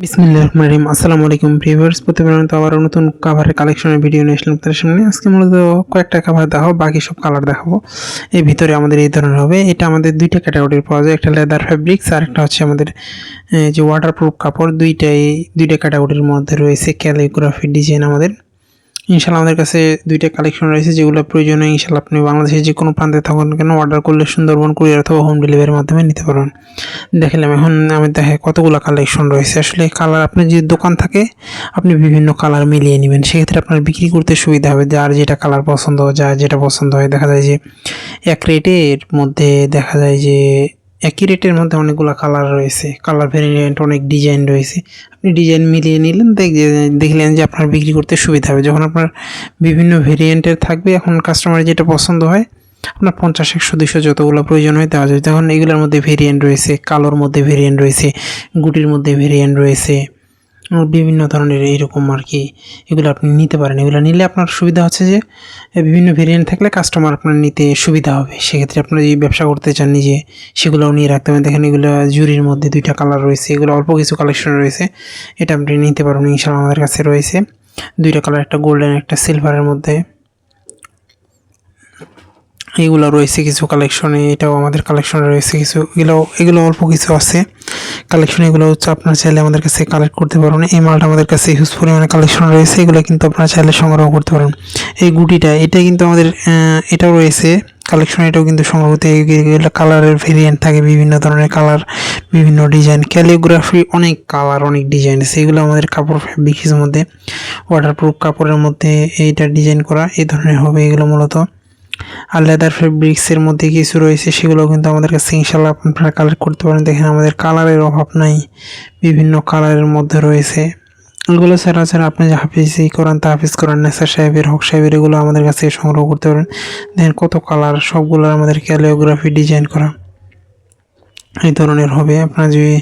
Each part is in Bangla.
রহিম আসসালামু আলাইকুম ভিউয়ার্স প্রতিবেদনত আবার নতুন কাভারের কালেকশনের ভিডিও নিয়ে আসলাম তাদের সামনে। আজকে মূলত কয়েকটা কাভার দেখাবো, বাকি সব কালার দেখাবো। এর ভিতরে আমাদের এই ধরনের হবে, এটা আমাদের দুইটা ক্যাটাগরির পাওয়া যায়, একটা লেদার ফ্যাব্রিক্স আর একটা হচ্ছে আমাদের যে ওয়াটারপ্রুফ কাপড়, দুইটাই, দুইটা ক্যাটাগরির মধ্যে রয়েছে ক্যালিগ্রাফি ডিজাইন আমাদের। ইনশাল্লাহ আমাদের কাছে দুইটা কালেকশন রয়েছে যেগুলো প্রয়োজনে ইনশাল্লাহ আপনি বাংলাদেশের যে কোনো প্রান্তে থাকুন কেন অর্ডার করলে সুন্দরবন কুরিয়ার অথবা হোম ডেলিভারির মাধ্যমে নিতে পারবেন। দেখলাম এখন আমি দেখে কতগুলো কালেকশন রয়েছে। আসলে কালার আপনার যে দোকান থাকে, আপনি বিভিন্ন কালার মিলিয়ে নেবেন। সেক্ষেত্রে আপনার বিক্রি করতে সুবিধা হবে। যার যেটা কালার পছন্দ, যার যেটা পছন্দ হয়। দেখা যায় যে এক রেটের মধ্যে দেখা যায় যে একই রেটের মধ্যে অনেকগুলো কালার রয়েছে। কালার ভেরিয়েন্ট অনেক ডিজাইন রয়েছে। আপনি ডিজাইন মিলিয়ে নিলেন, দেখ দেখলেন যে আপনার বিক্রি করতে সুবিধা হবে। যখন আপনার বিভিন্ন ভেরিয়েন্টের থাকবে, এখন কাস্টমার যেটা পছন্দ হয়, আপনার পঞ্চাশ, একশো দুশো যতগুলো প্রয়োজন হয়, দেওয়া যায় তখন এগুলোর মধ্যে ভেরিয়েন্ট রয়েছে, কালোর মধ্যে ভেরিয়েন্ট রয়েছে, গুটির মধ্যে ভেরিয়েন্ট রয়েছে বিভিন্ন ধরনের এইরকম আর কি এগুলো আপনি নিতে পারেন। এগুলো নিলে আপনার সুবিধা হচ্ছে যে বিভিন্ন ভেরিয়েন্ট থাকলে কাস্টমার আপনার নিতে সুবিধা হবে। সেক্ষেত্রে আপনার যদি ব্যবসা করতে চান নিজে, সেগুলোও নিয়ে রাখতে পারেন। দেখেন এগুলো জুরির মধ্যে দুইটা কালার রয়েছে, এগুলো অল্প কিছু কালেকশন রয়েছে। এটা আপনি নিতে পারবেন ইনশাল্লাহ আমাদের কাছে রয়েছে। দুইটা কালার একটা গোল্ডেন একটা সিলভারের মধ্যে। এগুলো রয়েছে কিছু কালেকশনে এটাও আমাদের কালেকশনে রয়েছে কিছু। এগুলো এগুলো অল্প কিছু আছে। কালেকশন এগুলো হচ্ছে আপনার চাইলে আমাদের কাছে কালেক্ট করতে পারবেন। এই মালটা আমাদের কাছে হিউজ পরিমাণে কালেকশন রয়েছে, এগুলো কিন্তু আপনারা চাইলে সংগ্রহ করতে পারেন। এই গুটিটা, এটা কিন্তু আমাদের এটাও রয়েছে কালেকশন এটাও কিন্তু সংগ্রহ করতে কালারের ভেরিয়েন্ট থাকে, বিভিন্ন ধরনের কালার বিভিন্ন ডিজাইন ক্যালিওগ্রাফি অনেক কালার অনেক ডিজাইন এগুলো আমাদের কাপড় ফ্যাব্রিক্সের মধ্যে ওয়াটারপ্রুফ কাপড়ের মধ্যে এইটা ডিজাইন করা, এই ধরনের হবে এগুলো মূলত। আর লেদার ফেব্রিক্সের মধ্যে কিছু রয়েছে, সেগুলো কিন্তু আমাদের কাছে ইনশাল্লাহ আপনারা কালেক্ট করতে পারেন। দেখেন, আমাদের কালারের অভাব নাই, বিভিন্ন কালারের মধ্যে রয়েছে। এগুলো ছাড়া ছাড়া আপনি যে হাফিজি করান তাহাফিজ করান নেসার সাহেবের, হক সাহেবের, এগুলো আমাদের কাছে সংগ্রহ করতে পারেন। দেখেন কত কালার সবগুলো আমাদের ক্যালিওগ্রাফি ডিজাইন করা। এই ধরনের হবে। আপনারা যদি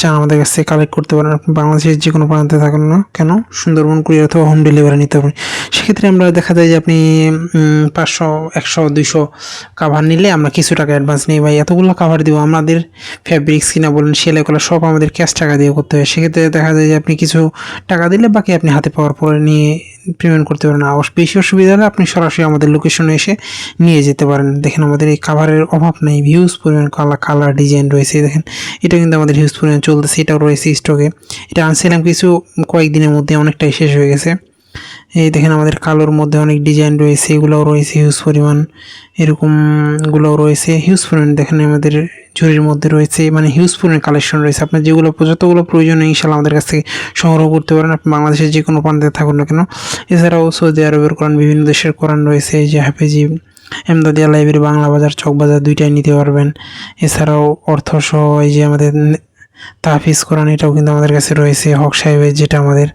চান আমাদের কাছ থেকে কালেক্ট করতে পারেন, আপনি বাংলাদেশের যে কোনো প্রান্তে থাকুন না কেন? সুন্দরবন কুরিয়ার অথবা হোম ডেলিভারি নিতে পারেন সেক্ষেত্রে আমরা দেখা যায় যে আপনি পাঁচশো, একশো, দুইশো কাভার নিলে আমরা কিছু টাকা অ্যাডভান্স নিই। ভাই, এতগুলো কাভার দিব, আমাদের ফ্যাব্রিক্স কিনা বলেন, সেলাই করা সব আমাদের ক্যাশ টাকা দিয়ে করতে হয়। সেক্ষেত্রে দেখা যায় যে আপনি কিছু টাকা দিলে বাকি আপনি হাতে পাওয়ার পরে নিয়ে পেমেন্ট করতে পারেন আর বেশি অসুবিধা হলে আপনি সরাসরি আমাদের লোকেশনে এসে নিয়ে যেতে পারেন। দেখেন আমাদের এই কাভারের অভাব নেই। হিউজ পরিমাণ কালার কালার ডিজাইন রয়েছে। দেখেন, এটা কিন্তু আমাদের হিউজ পরিমাণ চলতেছে। এটাও রয়েছে স্টকে এটা আনছিলাম কিছু কয়েকদিনের মধ্যে অনেকটাই শেষ হয়ে গেছে। এই দেখেন আমাদের কালোর মধ্যে অনেক ডিজাইন রয়েছে, এগুলোও রয়েছে হিউজ পরিমাণ। এরকমগুলোও রয়েছে হিউজ পরিমাণ দেখেন আমাদের ঝুড়ির মধ্যে রয়েছে মানে হিউজ পরিমাণ কালেকশন রয়েছে। আপনার যেগুলো যতগুলো প্রয়োজন ইনশাল্লাহ আমাদের কাছ থেকে সংগ্রহ করতে পারেন। আপনি বাংলাদেশের যে কোনো প্রান্তে থাকুন না কেন। এছাড়াও সৌদি আরবের কোরআন, বিভিন্ন দেশের কোরআন রয়েছে যে হাফেজি এমদাদিয়া লাইব্রেরি বাংলা বাজার চক বাজার দুইটাই নিতে পারবেন। এছাড়াও অর্থসহ এই যে আমাদের তাহফিজ কোরআন এটাও কিন্তু আমাদের কাছে রয়েছে। হক সাহেবের যেটা আমাদের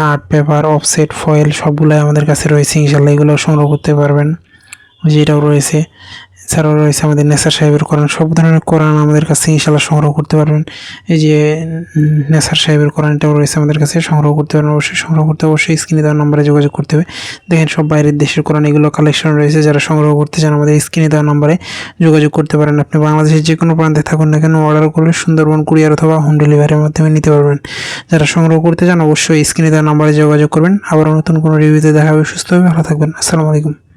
আর্ট পেপার, অফসেট, ফয়েল সবগুলোই আমাদের কাছে রয়েছে। ইনশাল্লাহ এগুলো সংগ্রহ করতে পারবেন। যেটাও রয়েছে। এছাড়াও রয়েছে আমাদের নেসার সাহেবের কোরআন। সব ধরনের কোরআন আমাদের কাছে ইনশাল্লাহ সংগ্রহ করতে পারবেন। এই যে নেসার সাহেবের কোরআনটাও রয়েছে আমাদের কাছে, সংগ্রহ করতে পারবেন। অবশ্যই সংগ্রহ করতে অবশ্যই স্ক্রিনে দেওয়ার নম্বরে যোগাযোগ করতে হবে। দেখেন, সব বাইরের দেশের কোরআন, এগুলো কালেকশন রয়েছে, যারা সংগ্রহ করতে চান আমাদের স্ক্রিনে দেওয়ার নম্বরে যোগাযোগ করতে পারেন। আপনি বাংলাদেশের যে কোনো প্রান্তে থাকুন না কেন অর্ডার করলে সুন্দরবন কুরিয়ার অথবা হোম ডেলিভারির মাধ্যমে নিতে পারবেন। যারা সংগ্রহ করতে চান, অবশ্যই স্ক্রিনে দেওয়ার নম্বরে যোগাযোগ করবেন। আবার নতুন কোনো রিভিউতে দেখা হবে, সুস্থ হবে ভালো থাকবেন। আসসালামু আলাইকুম।